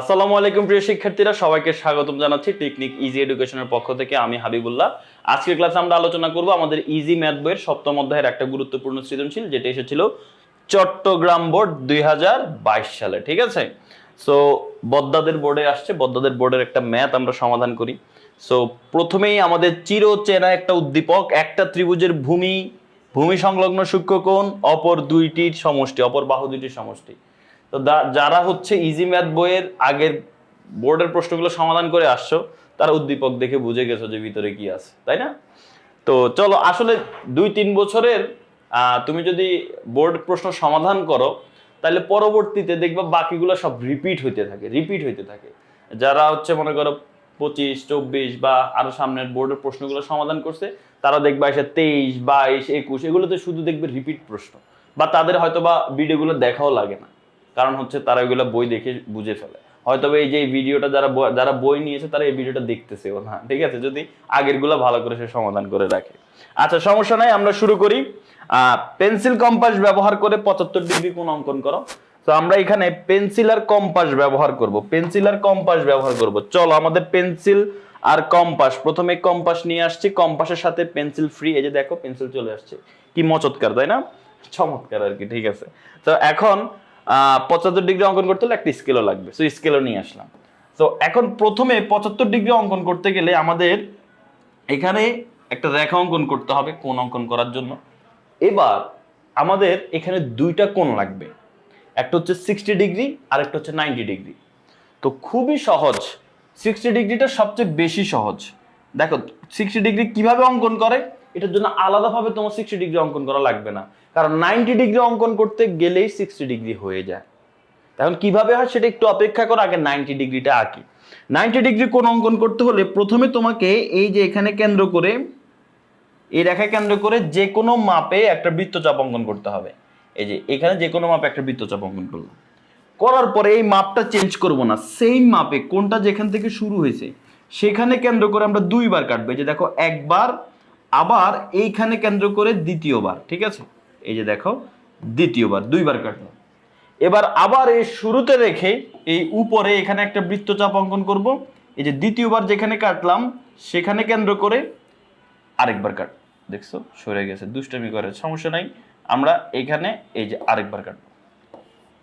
আসসালামু আলাইকুম, প্রিয় শিক্ষার্থীরা। সবাইকে স্বাগতম জানাচ্ছি টেকনিক ইজি এডুকেশনের পক্ষ থেকে। আমি হাবিবুল্লাহ। আজকের ক্লাসে আমরা আলোচনা করব আমাদের ইজি ম্যাথ বইয়ের সপ্তম অধ্যায়ের একটা গুরুত্বপূর্ণ সৃজনশীল, যেটা এসেছিল চট্টগ্রাম বোর্ড দুই হাজার বাইশ সালে, ঠিক আছে? সো বদ্দাদের বোর্ডে আসছে। বদ্দাদের বোর্ডের একটা ম্যাথ আমরা সমাধান করি। সো প্রথমেই আমাদের চিরচেনা একটা উদ্দীপক, একটা ত্রিভুজের ভূমি ভূমি সংলগ্ন সূক্ষ্মকোণ অপর দুইটির সমষ্টি, অপর বাহু দুইটির সমষ্টি। তো যারা হচ্ছে ইজি ম্যাথ বইয়ের আগের বোর্ডের প্রশ্নগুলো সমাধান করে আসছো, তারা উদ্দীপক দেখে বুঝে গেছো যে ভিতরে কি আছে, তাই না? তো চলো, আসলে দুই তিন বছরের তুমি যদি বোর্ড প্রশ্ন সমাধান করো, তাহলে পরবর্তীতে দেখবা বাকিগুলো সব রিপিট হইতে থাকে রিপিট হইতে থাকে। যারা হচ্ছে মনে করো পঁচিশ, চব্বিশ বা আরও সামনের বোর্ডের প্রশ্নগুলো সমাধান করছে, তারা দেখবা এসে তেইশ, বাইশ, একুশ, এগুলোতে শুধু দেখবে রিপিট প্রশ্ন, বা তাদের হয়তো বা ভিডিওগুলো দেখাও লাগে না। কারণ হচ্ছে তারা ওইগুলো বই দেখে বুঝে ফেলে। হয়তো এই যে ভিডিওটা যারা যারা বই নিয়েছে তারা এই ভিডিওটা দেখতেছেও না, ঠিক আছে? যদি আগেরগুলো ভালো করে সে সমাধান করে রাখে। আচ্ছা সমস্যা নাই, আমরা শুরু করি। পেন্সিল কম্পাস ব্যবহার করে পঁচাত্তর ডিগ্রি কোন অঙ্কন করো। তো আমরা এখানে পেন্সিল আর কম্পাস ব্যবহার করব পেন্সিল আর কম্পাস ব্যবহার করব। চলো, আমাদের পেন্সিল আর কম্পাস, প্রথমে কম্পাস নিয়ে আসছি, কম্পাসের সাথে পেন্সিল ফ্রি এই যে দেখো, পেন্সিল চলে আসছে। কি মচৎকার, তাই না? চমৎকার আর কি, ঠিক আছে? তো এখন পঁচাত্তর ডিগ্রি অঙ্কন করতে হলে একটা স্কেলও লাগবে। সো স্কেলও নিয়ে আসলাম। তো এখন প্রথমে পঁচাত্তর ডিগ্রি অঙ্কন করতে গেলে আমাদের এখানে একটা রেখা অঙ্কন করতে হবে কোন অঙ্কন করার জন্য। এবার আমাদের এখানে দুইটা কোণ লাগবে। একটা হচ্ছে সিক্সটি ডিগ্রি আর একটা হচ্ছে নাইনটি ডিগ্রি। তো খুবই সহজ। সিক্সটি ডিগ্রিটা সবচেয়ে বেশি সহজ। দেখো সিক্সটি ডিগ্রি কীভাবে অঙ্কন করে? এটার জন্য আলাদাভাবে তোমার সিক্সটি ডিগ্রি অঙ্কন করা লাগবে না। কারণ নাইনটি ডিগ্রি অঙ্কন করতে গেলেই সিক্সটি ডিগ্রি হয়ে যায়। এখন কীভাবে হয় সেটা একটু অপেক্ষা করো, আগে নাইনটি ডিগ্রিটা আঁকি। নাইনটি ডিগ্রি কোন অঙ্কন করতে হলে প্রথমে তোমাকে এই যে এখানে কেন্দ্র করে, এই রেখা কেন্দ্র করে যে কোনো মাপে একটা বৃত্তচাপ অঙ্কন করতে হবে। এই যে এখানে যে কোনো মাপে একটা বৃত্তচাপ অঙ্কন করলাম। করার পরে এই মাপটা চেঞ্জ করব না। সেম মাপে কোনটা যেখান থেকে শুরু হয়েছে, সেখানে কেন্দ্র করে আমরা দুইবার কাটবো। যে দেখো, একবার আবার এইখানে কেন্দ্র করে দ্বিতীয়বার, ঠিক আছে? এই যে দেখো, দ্বিতীয়বার, দুইবার কাটলাম। এবার আবার এই শুরুতে রেখে এই উপরে এখানে একটা বৃত্তচাপ অঙ্কন করব। এই যে দ্বিতীয়বার যেখানে কাটলাম, সেখানে কেন্দ্র করে আরেকবার কাট। দেখছ? সরে গেছে, দুষ্টমি করে, সমস্যা নাই। আমরা এখানে এই যে আরেকবার কাটবো।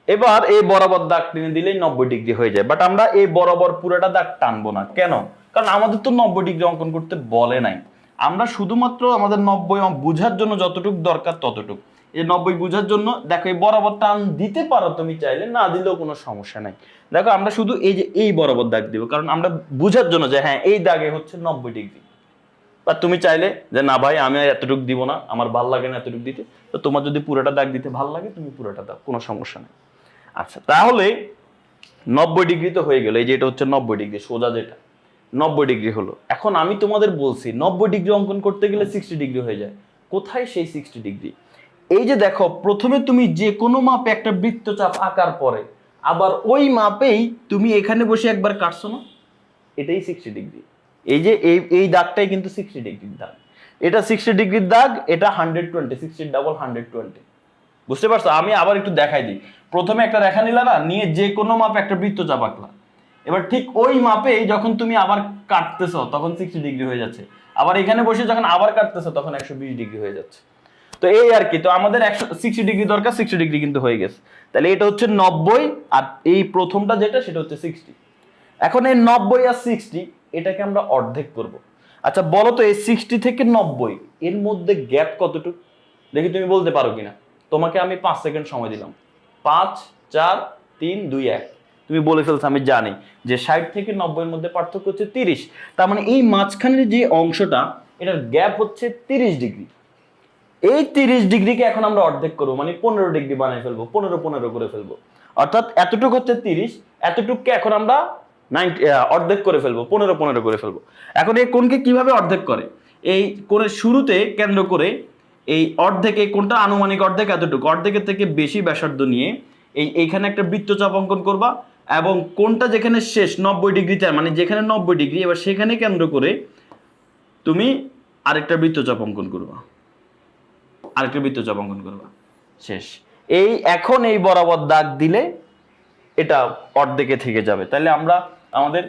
এবার এই বরাবর দাগ টেনে দিলেই নব্বই ডিগ্রি হয়ে যায়। বাট আমরা এই বরাবর পুরোটা দাগ টানবো না। কেন? কারণ আমাদের তো নব্বই ডিগ্রি অঙ্কন করতে বলে নাই। আমরা শুধুমাত্র আমাদের নব্বই বুঝার জন্য যতটুকু দরকার ততটুকু। এই নব্বই বুঝার জন্য দেখো এই বরাবর টান দিতে পারো তুমি চাইলে, না দিলেও কোনো সমস্যা নাই। দেখো আমরা শুধু এই যে এই বরাবর দাগ দিব, কারণ আমরা বুঝার জন্য যে হ্যাঁ এই দাগে হচ্ছে নব্বই ডিগ্রি। বা তুমি চাইলে যে, না ভাই, আমি আর এতটুকু দিব না, আমার ভালো লাগে না এতটুকু দিতে। তো তোমার যদি পুরোটা দাগ দিতে ভালো লাগে, তুমি পুরোটা দাও, কোনো সমস্যা নেই। আচ্ছা তাহলে নব্বই ডিগ্রি তো হয়ে গেল, এই যে এটা হচ্ছে নব্বই ডিগ্রি, সোজা যেটা। নব্বই ডিগ্রি হলো। এখন আমি তোমাদের বলছি, নব্বই ডিগ্রি অঙ্কন করতে গেলে সিক্সটি ডিগ্রি হয়ে যায়। কোথায় সেই সিক্সটি ডিগ্রি? এই যে দেখো, প্রথমে তুমি যে কোনো মাপে একটা বৃত্তচাপ আঁকার পরে, আবার ওই মাপেই তুমি এখানে বসে একবার কাটছো না? এটাই সিক্সটি ডিগ্রি। এই যে এই এই দাগটাই কিন্তু সিক্সটি ডিগ্রির দাগ। এটা সিক্সটি ডিগ্রির দাগ, এটা hundred twenty sixty double hundred twenty বুঝতে পারছ? আমি আবার একটু দেখাই দিই। প্রথমে একটা রেখা নিলা না, নিয়ে যে কোনো মাপে একটা বৃত্তচাপ আঁকলা। এবার ঠিক ওই মাপে যখন তুমি আবার কাটতেছো, তখন সিক্সটি ডিগ্রি হয়ে যাচ্ছে। আবার এখানে বসে যখন আবার কাটতেছো, তখন একশো বিশ ডিগ্রি হয়ে যাচ্ছে। তো এই আর কি, তো আমাদের একশো সিক্সটি ডিগ্রি দরকার সিক্সটি ডিগ্রি কিন্তু হয়ে গেছে। তাহলে এটা হচ্ছে নব্বই, আর এই প্রথমটা যেটা, সেটা হচ্ছে সিক্সটি এখন এই নব্বই আর সিক্সটি এটাকে আমরা অর্ধেক করব। আচ্ছা বলো তো, এই সিক্সটি থেকে নব্বই, এর মধ্যে গ্যাপ কতটুকু? দেখি তুমি বলতে পারো কিনা। তোমাকে আমি পাঁচ সেকেন্ড সময় দিলাম। পাঁচ, চার, তিন, দুই, এক। তুমি বলে ফেলছো, আমি জানি। যে ষাট থেকে নব্বইয়ের মধ্যে পার্থক্য হচ্ছে তিরিশ। তার মানে এই মাঝখানের যে অংশটা, এটার গ্যাপ হচ্ছে তিরিশ ডিগ্রি। এই তিরিশ ডিগ্রিকে এখন আমরা অর্ধেক করব মানে পনেরো ডিগ্রি বানাই ফেলব, পনেরো পনেরো করে ফেলব। অর্থাৎ এতটুকু হচ্ছে তিরিশ, এতটুকুকে এখন আমরা নাইনটি অর্ধেক করে ফেলব, পনেরো পনেরো করে ফেলব। এখন এই কোনকে কীভাবে অর্ধেক করে? এই কোণের শুরুতে কেন্দ্র করে এই অর্ধেক কোণটা আনুমানিক অর্ধেক এতটুকু। অর্ধেকের থেকে বেশি ব্যাসার্ধ নিয়ে এই, এইখানে একটা বৃত্তচাপ অঙ্কন করবা। এবং কোনটা যেখানে শেষ? নব্বই ডিগ্রিতে মানে যেখানে নব্বই ডিগ্রি, এবার সেখানে কেন্দ্র করে তুমি আরেকটা বৃত্তচাপ অঙ্কন করবা। আরেকটা বৃত্তচাপ অঙ্কন করবা। শেষ। এই এখন এই বরাবর দাগ দিলে এটা অর্ধেকে থেকে যাবে। তাহলে আমরা আমাদের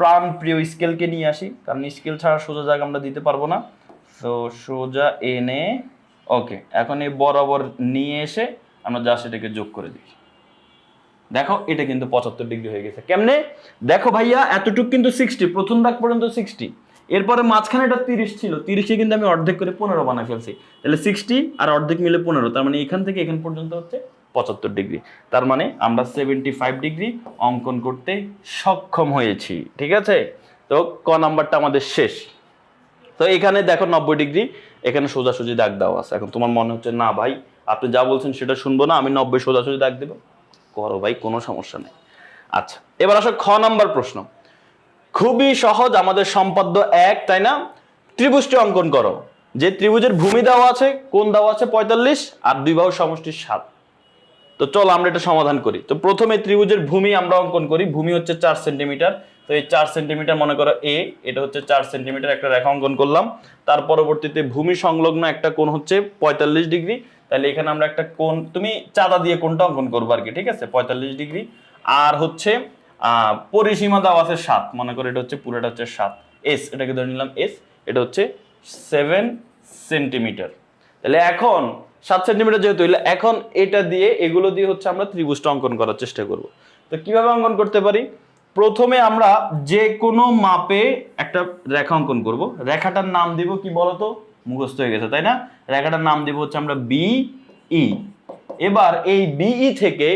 প্রাণ প্রিয় স্কেলকে নিয়ে আসি, কারণ স্কেল ছাড়া সোজা জায়গা আমরা দিতে পারব না। তো সোজা এনে ওকে এখন এই বরাবর নিয়ে এসে আমরা যা সেটাকে যোগ করে দিই। দেখো, এটা কিন্তু পঁচাত্তর ডিগ্রি হয়ে গেছে। কেমনে? দেখো ভাইয়া, এতটুক কিন্তু সিক্সটি প্রথম দাগ পর্যন্ত সিক্সটি এরপরে মাঝখানে এটা তিরিশ ছিল, তিরিশে কিন্তু আমি অর্ধেক করে পনেরো বানা ফেলছি। তাহলে সিক্সটি আর অর্ধেক মিলে পনেরো, তার মানে এখান থেকে এখান পর্যন্ত হচ্ছে পঁচাত্তর ডিগ্রি তার মানে আমরা সেভেন্টি ফাইভ ডিগ্রি অঙ্কন করতে সক্ষম হয়েছি, ঠিক আছে? তো ক নাম্বারটা আমাদের শেষ। তো এখানে দেখো নব্বই ডিগ্রি এখানে সোজাসুজি দাগ দেওয়া আছে। এখন তোমার মনে হচ্ছে, না ভাই, আপনি যা বলছেন সেটা শুনব না, আমি নব্বই সোজাসুজি দাগ দেবো? করো ভাই, কোনো সমস্যা নেই। আচ্ছা এবার আসো খ নাম্বার প্রশ্ন। খুবই সহজ, আমাদের সম্পাদ্য এক, তাই না? ত্রিভুজটি অঙ্কন করো। যে ত্রিভুজের ভূমি দেওয়া আছে, কোন দেওয়া আছে? পঁয়তাল্লিশ, আর দুই বাহু সমষ্টি সাত। তো চলো আমরা এটা সমাধান করি। তো প্রথমে ত্রিভুজের ভূমি আমরা অঙ্কন করি। ভূমি হচ্ছে চার সেন্টিমিটার। তো এই চার সেন্টিমিটার মনে করো এ এটা হচ্ছে চার সেন্টিমিটার একটা রেখা অঙ্কন করলাম। তার পরবর্তীতে ভূমি সংলগ্ন একটা কোণ হচ্ছে পঁয়তাল্লিশ ডিগ্রি। তাহলে এখানে আমরা একটা কোন তুমি চাঁদা দিয়ে কোনটা অঙ্কন করব আর কি, ঠিক আছে? পঁয়তাল্লিশ ডিগ্রি। আর হচ্ছে পরিসীমা দেওয়া আছে সাত। মনে করো এটা হচ্ছে পুরোটা হচ্ছে সাত। এস এটাকে ধরে নিলাম এস এটা হচ্ছে সেভেন সেন্টিমিটার তাহলে এখন, সাত সেন্টিমিটার যেহেতু এখন এটা দিয়ে, এগুলো দিয়ে হচ্ছে আমরা ত্রিভুজটা অঙ্কন করার চেষ্টা করব। তো কীভাবে অঙ্কন করতে পারি? প্রথমে আমরা যে কোনো মাপে একটা রেখা অঙ্কন করব। রেখাটার নাম দিব কি বলতো? মুখস্থ হয়ে গেছে, তাই না? রেখাটার নাম দিব হচ্ছে আমরা বি ই এবার এই বিই থেকে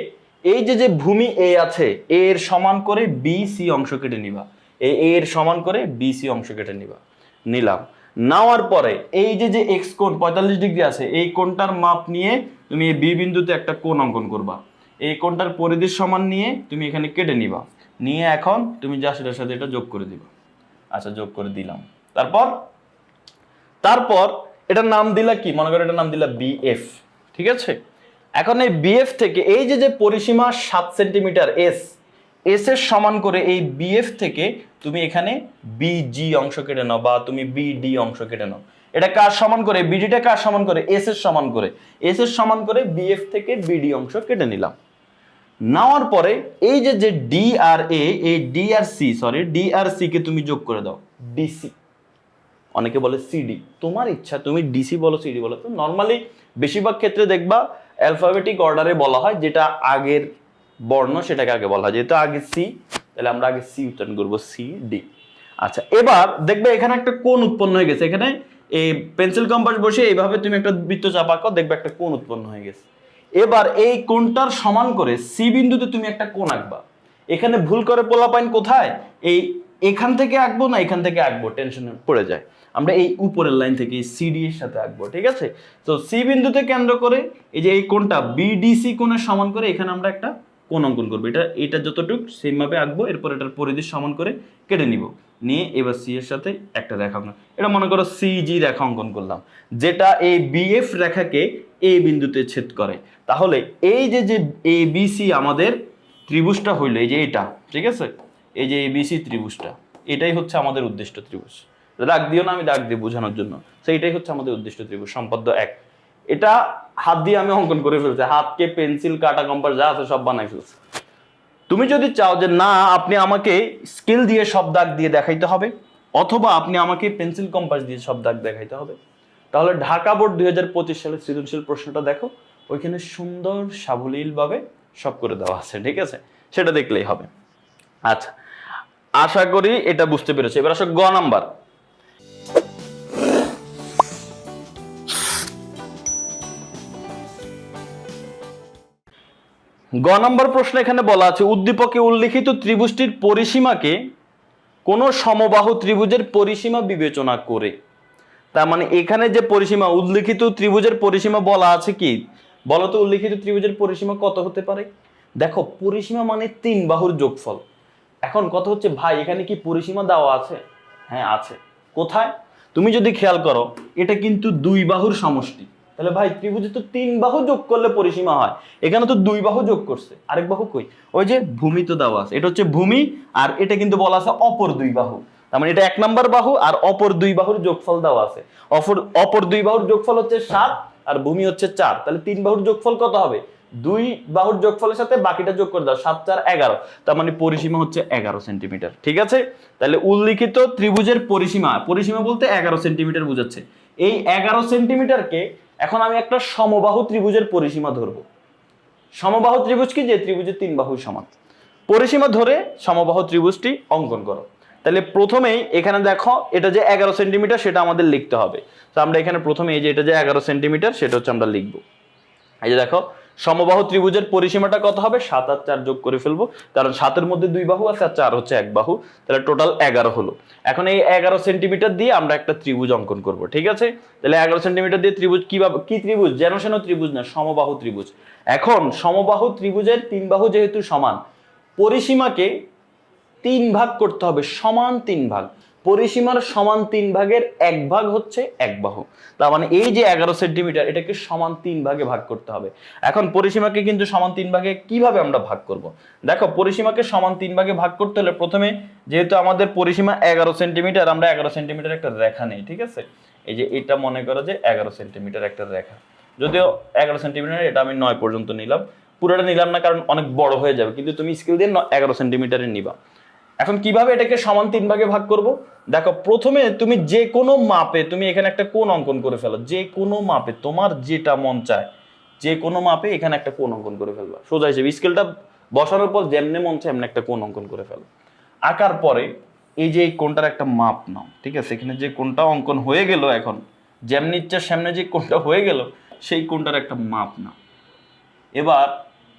এই যে যে ভূমি এ আছে এ এর সমান করে বি সি অংশ কেটে নিবা। এই এ এর সমান করে বি সি অংশ কেটে নিবা। নিলাম। নেওয়ার পরে এই যে যে এক্স কোণ, পঁয়তাল্লিশ ডিগ্রি আছে, এই কোণটার মাপ নিয়ে তুমি এই বি বিন্দুতে একটা কোণ অঙ্কন করবা। এই কোণটার পরিধির সমান নিয়ে তুমি এখানে কেটে নিবা। নিয়ে এখন তুমি যা সেটার সাথে এটা যোগ করে দিবা। আচ্ছা যোগ করে দিলাম। তারপর তারপর এটার নাম দিলা কি? মনে করো এটার নাম দিলা বিএফ ঠিক আছে? এখন এই বিএফ থেকে, এই যে যে পরিসীমা সাত সেন্টিমিটার এস এস এর সমান করে এই বিএফ থেকে তুমি এখানে বিজি অংশ কেটে নাও বা তুমি বিডি অংশ কেটে নাও। এটা কার সমান করে? বিডিটা কার সমান করে? এস এর সমান করে। এস এর সমান করে বিএফ থেকে বিডি অংশ কেটে নিলাম। নেওয়ার পরে এই যে যে ডি আর এ এই D R C sorry D R C কে তুমি যোগ করে দাও। ডিসি অনেকে বলে সিডি তোমার ইচ্ছা, তুমি ডিসি বলো সিডি বলো। তো নর্মালি বেশিরভাগ ক্ষেত্রে দেখবা অ্যালফাবেটিক অর্ডারে বলা হয়, যেটা আগের বর্ণ সেটাকে আগে বলা হয়। যেহেতু আগে সি তাহলে আমরা আগে সি উচ্চারণ করব সি ডি আচ্ছা এবার দেখবে এখানে একটা কোন উৎপন্ন হয়ে গেছে। এখানে এই পেন্সিল কম্পাস বসে এইভাবে তুমি একটা বৃত্ত চাপা কর দেখবে একটা কোন উৎপন্ন হয়ে গেছে। এবার এই কোনটার সমান করে সি বিন্দুতে তুমি একটা কোন আঁকবা। এখানে ভুল করে পোলাপাইন কোথায়? এই এখান থেকে আঁকবো না এখান থেকে আঁকবো টেনশন পড়ে যায়। আমরা এই উপরের লাইন থেকে সিডি এর সাথে আঁকবো, ঠিক আছে? তো সি বিন্দুতে কেন্দ্র করে এই যে এই কোণটা বিডিসি কোণের সমান করে এখানে আমরা একটা কোণ অঙ্কন করব। এটা এটা যতটুক সেম ভাবে আঁকবো, এরপর এটার পরিধির সমান করে কেটে নিব। নিয়ে এবার সি এর সাথে একটা রেখা অঙ্কন এটা মনে করো সিজি রেখা অঙ্কন করলাম, যেটা এই বিএফ রেখাকে এ বিন্দুতে ছেদ করে। তাহলে এই যে যে এ বিসি আমাদের ত্রিভুজটা হইল, এই যে এটা, ঠিক আছে? এই যে এ এবিসি ত্রিভুজটা, এটাই হচ্ছে আমাদের উদ্দিষ্ট ত্রিভুজ। রাগ দিও না, আমি দাগ দিই বোঝানোর জন্য। তো এটাই হচ্ছে আমাদের উদ্দিষ্ট ত্রিভুজ, সম্পাদ্য এক। এটা হাত দিয়ে আমি অঙ্কন করে ফেলছি। হাতকে পেন্সিল, কাটা, কম্পাস, যা আছে সব বানাই ফেলছি। তুমি যদি চাও যে না, আপনি আমাকে স্কেল দিয়ে সব দাগ দিয়ে দেখাইতে হবে, অথবা আপনি আমাকে পেন্সিল, কম্পাস দিয়ে সব দাগ দেখাইতে হবে, তাহলে ঢাকা বোর্ড দুই হাজার পঁচিশ সালের সৃজনশীল প্রশ্নটা দেখো। ওইখানে সুন্দর, সাবলীলভাবে সব করে দেওয়া আছে, ঠিক আছে? সেটা দেখলেই হবে। আচ্ছা আশা করি এটা বুঝতে পেরেছি। এবার আসো গ নাম্বার। গ নম্বর প্রশ্ন এখানে বলা আছে, উদ্দীপকে উল্লিখিত ত্রিভুজটির পরিসীমাকে কোন সমবাহু ত্রিভুজের পরিসীমা বিবেচনা করে। তার মানে এখানে যে পরিসীমা, উল্লিখিত ত্রিভুজের পরিসীমা বলা আছে কি? বলতো উল্লিখিত ত্রিভুজের পরিসীমা কত হতে পারে? দেখো, পরিসীমা মানে তিন বাহুর যোগফল। এখন কথা হচ্ছে, ভাই, এখানে কি পরিসীমা দেওয়া আছে? হ্যাঁ আছে। কোথায়? তুমি যদি খেয়াল করো, এটা কিন্তু দুই বাহুর সমষ্টি। তাহলে ভাই ত্রিভুজে তো তিন বাহু যোগ করলে পরিসীমা হয়। এখানে তো দুই বাহু যোগ করছে। আরেক বাহু কই? ওই যে ভূমি তো দেওয়া আছে। এটা হচ্ছে ভূমি আর এটা কিন্তু বলা আছে অপর দুই বাহু। তার মানে এটা এক নম্বর বাহু আর অপর দুই বাহুর যোগফল দেওয়া আছে। অপর অপর দুই বাহুর যোগফল হচ্ছে সাত আর ভূমি হচ্ছে চার। তাহলে তিন বাহুর যোগফল কত হবে? দুই বাহুর যোগফলের সাথে বাকিটা যোগ করে দাও, সাত, চার, এগারো। তার মানে পরিসীমা হচ্ছে এগারো সেন্টিমিটার। ঠিক আছে? তাহলে উল্লিখিত ত্রিভুজের পরিসীমা পরিসীমা বলতে এগারো সেন্টিমিটার বোঝাচ্ছে। এই এগারো সেন্টিমিটারকে এখন আমি একটা সমবাহু ত্রিভুজের পরিসীমা ধরব। সমবাহু ত্রিভুজ কি? যে ত্রিভুজের তিন বাহু সমান। পরিসীমা ধরে সমবাহু ত্রিভুজটি অঙ্কন করো। তাহলে প্রথমেই এখানে দেখো, এটা যে এগারো সেন্টিমিটার, সেটা আমাদের লিখতে হবে। তো আমরা এখানে প্রথমে এই যে এটা যে এগারো সেন্টিমিটার, সেটা হচ্ছে আমরা লিখব। এই যে দেখো সমবাহু ত্রিভুজের পরিসীমাটা কত হবে? সাত আর চার যোগ করে ফেলব। কারণ সাতের মধ্যে দুই বাহু আছে আর চার হচ্ছে এক বাহু। তাহলে টোটাল এগারো হলো। এখন এই এগারো সেন্টিমিটার দিয়ে আমরা একটা ত্রিভুজ অঙ্কন করব, ঠিক আছে? তাহলে এগারো সেন্টিমিটার দিয়ে ত্রিভুজ কীভাবে কি ত্রিভুজ? যেন সেন ত্রিভুজ না, সমবাহু ত্রিভুজ। এখন সমবাহু ত্রিভুজের তিন বাহু যেহেতু সমান, পরিসীমাকে তিন ভাগ করতে হবে, সমান তিন ভাগ। পরিসীমার সমান তিন ভাগের এক ভাগ হচ্ছে এক বাহু। তার মানে এই যে এগারো সেন্টিমিটার, এটাকে সমান তিন ভাগে ভাগ করতে হবে। এখন পরিসীমাকে কিন্তু সমান তিন ভাগে কীভাবে আমরা ভাগ করব? দেখো, পরিসীমাকে সমান তিন ভাগে ভাগ করতে হলে প্রথমে যেহেতু আমাদের পরিসীমা এগারো সেন্টিমিটার, আমরা এগারো সেন্টিমিটার একটা রেখা নেই, ঠিক আছে? এই যে এটা মনে করো যে এগারো সেন্টিমিটার একটা রেখা। যদিও এগারো সেন্টিমিটার, এটা আমি নয় পর্যন্ত নিলাম। পুরোটা নিলাম না, কারণ অনেক বড় হয়ে যাবে। কিন্তু তুমি স্কেল দিয়ে এগারো সেন্টিমিটারে নিবা। এখন কীভাবে এটাকে সমান তিন ভাগে ভাগ করব? দেখো, প্রথমে তুমি যে কোনো মাপে তুমি এখানে একটা কোণ অঙ্কন করে ফেলো। যে কোনো মাপে তোমার যেটা মন চায়, যে কোনো মাপে এখানে একটা কোণ অঙ্কন করে ফেলবা। সোজা হিসেবে স্কেলটা বসানোর পর যেমনি মন চায় এমনি একটা কোণ অঙ্কন করে ফেলো। আঁকার পরে এই যে এই একটা মাপ নাও, ঠিক আছে? এখানে যে কোণটা অঙ্কন হয়ে গেল এখন, যেমনি ইচ্ছা সামনে যে কোণটা হয়ে গেল, সেই কোণটার একটা মাপ নাও। এবার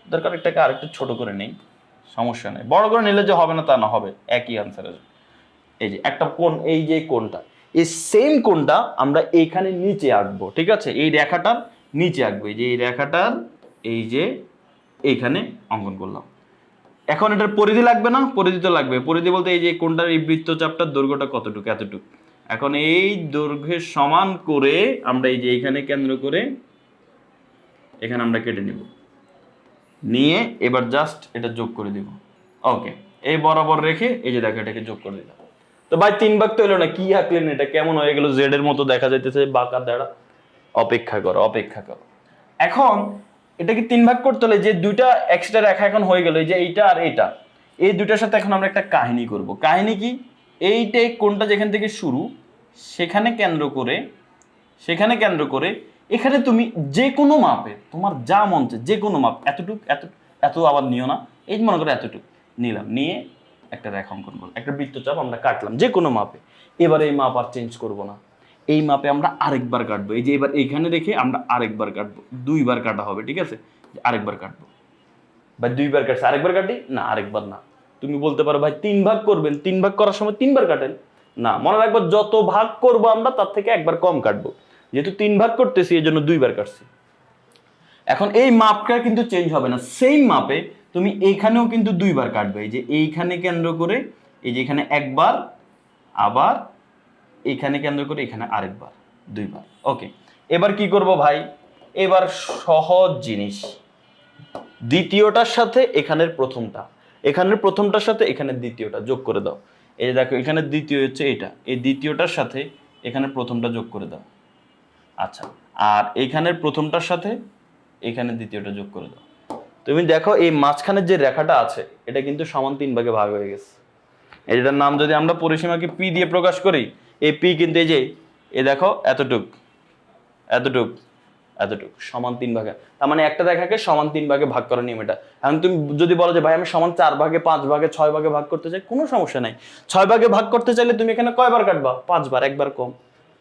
দরকার এটাকে আরেকটু ছোট করে নেই। সমস্যা নেই। বড় করে নিলে যে হবে না তা না, হবে। একই আনসার আসবে এই যে একটা কোন এই যে কোনটা এই সেম কোনটা আমরা এইখানে নিচে আঁকবো, ঠিক আছে? এই রেখাটার নিচে আঁকবো। এই যে এই রেখাটার, এই যে এইখানে অঙ্কন করলাম। এখন এটার পরিধি লাগবে না? পরিধি তো লাগবে। পরিধি বলতে এই যে কোনটার এই বৃত্তচাপটার দৈর্ঘ্যটা কতটুকু, এতটুকু। এখন এই দৈর্ঘ্যের সমান করে আমরা এই যে এইখানে কেন্দ্র করে এখানে আমরা কেটে নিব। নিয়ে এবার জাস্ট এটা যোগ করে দিব। ওকে এই বরাবর রেখে এই যে দেখো এটাকে যোগ করে দিলাম। তো ভাই, তিন ভাগ তো এলো না, কি আঁকলেন এটা? কেমন হয়ে গেল? জেড এর মতো দেখা যাইতেছে, বাঁকা দাঁড়া। অপেক্ষা করো অপেক্ষা করো। এখন এটাকে তিন ভাগ করতে হলে যে দুইটা এক্সট্রা রেখা এখন হয়ে গেল, এই যে এইটা আর এইটা, এই দুইটার সাথে এখন আমরা একটা কাহিনী করব। কাহিনী কি? এইটাই কোনটা যেখান থেকে শুরু, সেখানে কেন্দ্র করে, সেখানে কেন্দ্র করে এখানে তুমি যে কোনো মাপে, তোমার যা মন যে কোনো মাপ, এতটুক এত এত আবার নিও না, এই মনে করো এতটুক, নিলাম, নিয়ে একটা রেখা অঙ্কন করলাম, একটা বৃত্তচাপ আমরা কাটলাম যে কোনো মাপে। এবার এই মাপ আর চেঞ্জ করব না। এই মাপে আমরা আরেকবার কাটবো, এই যে এবার এইখানে রেখে আমরা আরেকবার কাটবো, দুইবার কাটা হবে, ঠিক আছে? আরেকবার কাটবো। ভাই, দুইবার কাটছে, আরেকবার কাটি? না, আরেকবার না। তুমি বলতে পারো, ভাই, তিন ভাগ করবেন, তিন ভাগ করার সময় তিনবার কাটেন। না, মনে রাখব, যত ভাগ করব আমরা, তার থেকে একবার কম কাটবো। যেহেতু তিন ভাগ করতেছি এই জন্য দুইবার কাটছি। এখন এই মাপটা কিন্তু চেঞ্জ হবে না। সেম মাপে তুমি এইখানেও কিন্তু দুইবার কাটবে। এই যে এইখানে কেন্দ্র করে, এই যে এখানে একবার, আবার এইখানে কেন্দ্র করে, এখানে আরেকবার দুইবার ওকে এবার কি করব ভাই? এবার সহজ জিনিস। দ্বিতীয়টার সাথে এখানের প্রথমটা। এখানের প্রথমটার সাথে এখানের দ্বিতীয়টা যোগ করে দাও। এই দেখো, এখানে দ্বিতীয় হচ্ছে এটা। এই দ্বিতীয়টার সাথে এখানে প্রথমটা যোগ করে দাও। আচ্ছা আর এইখানের প্রথমটার সাথে এখানে দ্বিতীয়টা যোগ করে দাও। তুমি দেখো এই মাঝখানের যে রেখাটা আছে, এটা কিন্তু সমান তিন ভাগে ভাগ হয়ে গেছে। এটার নাম যদি আমরা পরিসীমাকে পি দিয়ে প্রকাশ করি, এই পি কিন্তু এই যে, এ দেখো এতটুক এতটুক এতটুক, সমান তিন ভাগে। তার মানে একটা রেখাকে সমান তিন ভাগে ভাগ করার নিয়ম এটা। এখন তুমি যদি বলো যে, ভাই, আমি সমান চার ভাগে, পাঁচ ভাগে, ছয় ভাগে ভাগ করতে চাই, কোনো সমস্যা নাই। ছয় ভাগে ভাগ করতে চাইলে তুমি এখানে কয়বার কাটবা? পাঁচবার, একবার কম।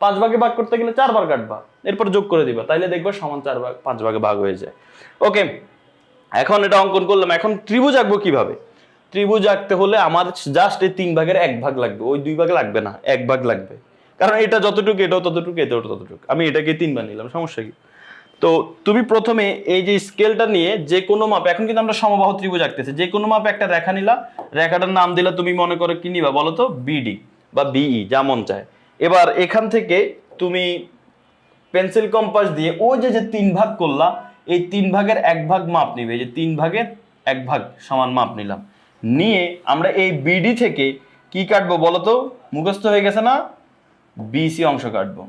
পাঁচ ভাগে ভাগ করতে গেলে চারবার কাটবা। এরপর যোগ করে দিবা, তাইলে দেখবা সমান চার ভাগ, পাঁচ ভাগে ভাগ হয়ে যায়। ওকে, এখন এটা অঙ্কন করলাম, এখন ত্রিভুজ আঁকবো কীভাবে? ত্রিভুজ আঁকতে হলে আমার জাস্ট এই তিন ভাগের এক ভাগ লাগবে, ওই দুই ভাগ লাগবে না, এক ভাগ লাগবে। কারণ এটা যতটুকু, এটাও ততটুকু এটাও ততটুকু। আমি এটাকে তিনবার নিলাম সমস্যা কি? তো তুমি প্রথমে এই যে স্কেলটা নিয়ে যে কোনো মাপ, এখন কিন্তু আমরা সমবাহু ত্রিভুজ আঁকতেছি, যে কোনো মাপে একটা রেখা নিলা, রেখাটার নাম দিলা তুমি মনে করো কি নিবা বলো তো? বিডি বা বিই যা মন চায়। এবার এখান থেকে তুমি পেন্সিল কম্পাস দিয়ে ও যে যে তিন ভাগ করলা, এই তিন ভাগের এক ভাগ মাপ নিবে। যে তিন ভাগের এক ভাগ সমান মাপ নিলাম। নিয়ে আমরা এই বিডি থেকে কি কাটবো বলো তো? মুখস্থ হয়ে গেছে না? বিসি অংশ কাটবো।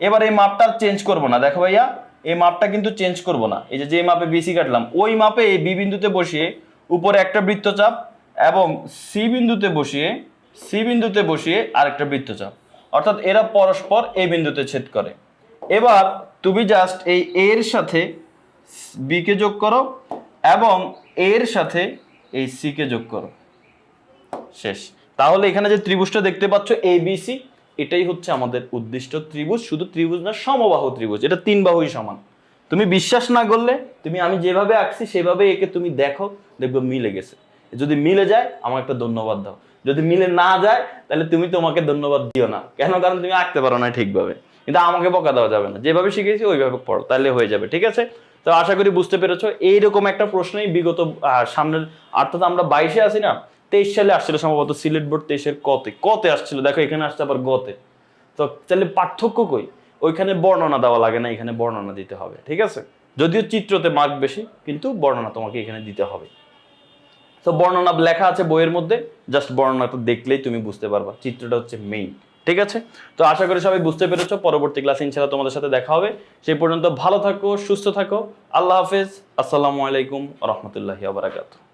এবার এই মাপটা চেঞ্জ করব না। দেখো ভাইয়া, এই মাপটা কিন্তু চেঞ্জ করব না। এই যে যে মাপে বিসি কাটলাম, ওই মাপে এই বি বিন্দুতে বসিয়ে উপরে একটা বৃত্তচাপ এবং সি বিন্দুতে বসিয়ে সি বিন্দুতে বসিয়ে আরেকটা বৃত্তচাপ। অর্থাৎ এরা পরস্পর এই বিন্দুতে ছেদ করে। এবার তুমি জাস্ট এই এর সাথে বি কে যোগ করো এবং এর সাথে এই সি কে যোগ করো। শেষ। তাহলে এখানে যে ত্রিভুজটা দেখতে পাচ্ছ এ বিসি এটাই হচ্ছে আমাদের উদ্দিষ্ট ত্রিভুজ, শুধু ত্রিভুজ না, সমবাহু ত্রিভুজ। এটা তিন বাহুই সমান। তুমি বিশ্বাস না করলে, তুমি আমি যেভাবে আঁকছি, সেভাবে একে তুমি দেখো, দেখবে মিলে গেছে। যদি মিলে যায়, আমাকে একটা ধন্যবাদ দাও। যদি মিলে না যায়, তাহলে তুমি তোমাকে ধন্যবাদ দিও না। কেন? কারণ তুমি আঁকতে পারো না ঠিকভাবে। কিন্তু আমাকে বকা দেওয়া যাবে না। যেভাবে শিখেছি, ওইভাবে পড়ো, তাহলে হয়ে যাবে, ঠিক আছে? তো আশা করি বুঝতে পেরেছ, এইরকম একটা প্রশ্নই বিগত সামনের, অর্থাৎ আমরা বাইশে আছি না, তেইশ সালে আসছিল সম্ভবত সিলেট বোর্ড তেইশের কতে। কতে আসছিল, দেখো এখানে আসছে আবার গতে। তো তাহলে পার্থক্য কই? ওইখানে বর্ণনা দেওয়া লাগে না, এখানে বর্ণনা দিতে হবে, ঠিক আছে? যদিও চিত্রতে মার্ক বেশি, কিন্তু বর্ণনা তোমাকে এখানে দিতে হবে। তো বর্ণনা লেখা আছে বইয়ের মধ্যে জাস্ট বর্ণনাটা দেখলেই তুমি বুঝতে পারবা, চিত্রটা হচ্ছে মেইন ঠিক আছে? তো আশা করি সবাই বুঝতে পেরেছ, পরবর্তী ক্লাসে ইনশাআল্লাহ তোমাদের সাথে দেখা হবে, সেই পর্যন্ত ভালো থাকো, সুস্থ থাকো, আল্লাহ হাফেজ, আসসালামু আলাইকুম রহমতুল্লাহি আবরাকাতুহ